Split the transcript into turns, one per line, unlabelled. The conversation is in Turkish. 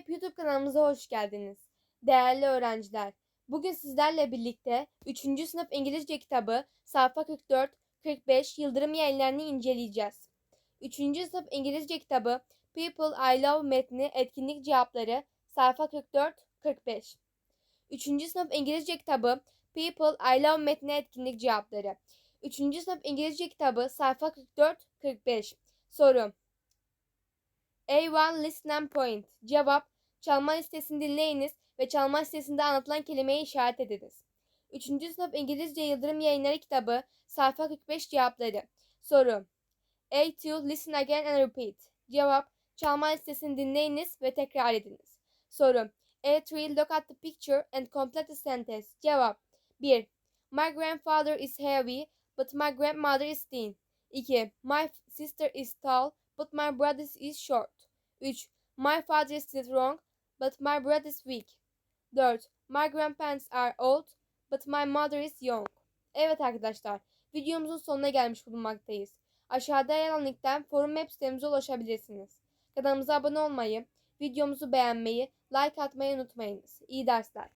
Map YouTube kanalımıza hoş geldiniz. Değerli öğrenciler, bugün sizlerle birlikte 3. sınıf İngilizce kitabı sayfa 44-45 Yıldırım yayınlarını inceleyeceğiz. 3. sınıf İngilizce kitabı People I Love metni etkinlik cevapları sayfa 44-45. 3. sınıf İngilizce kitabı People I Love metni etkinlik cevapları. 3. sınıf İngilizce kitabı sayfa 44-45. Soru. A1 Listen Point. Cevap. Çalma listesini dinleyiniz ve çalma listesinde anlatılan kelimeyi işaret ediniz. 3. sınıf İngilizce Yıldırım Yayınları kitabı sayfa 45 cevapları. Soru. A2 Listen again and repeat. Cevap. Çalma listesini dinleyiniz ve tekrar ediniz. Soru. A3 Look at the picture and complete the sentence. Cevap. 1. My grandfather is heavy but my grandmother is thin. 2. My sister is tall but my brother is short. 3. My father is strong, but my brother is weak. 4. My grandparents are old, but my mother is young. Evet arkadaşlar, videomuzun sonuna gelmiş bulunmaktayız. Aşağıda yer alan linkten forum web sitemize ulaşabilirsiniz. Kanalımıza abone olmayı, videomuzu beğenmeyi, like atmayı unutmayınız. İyi dersler.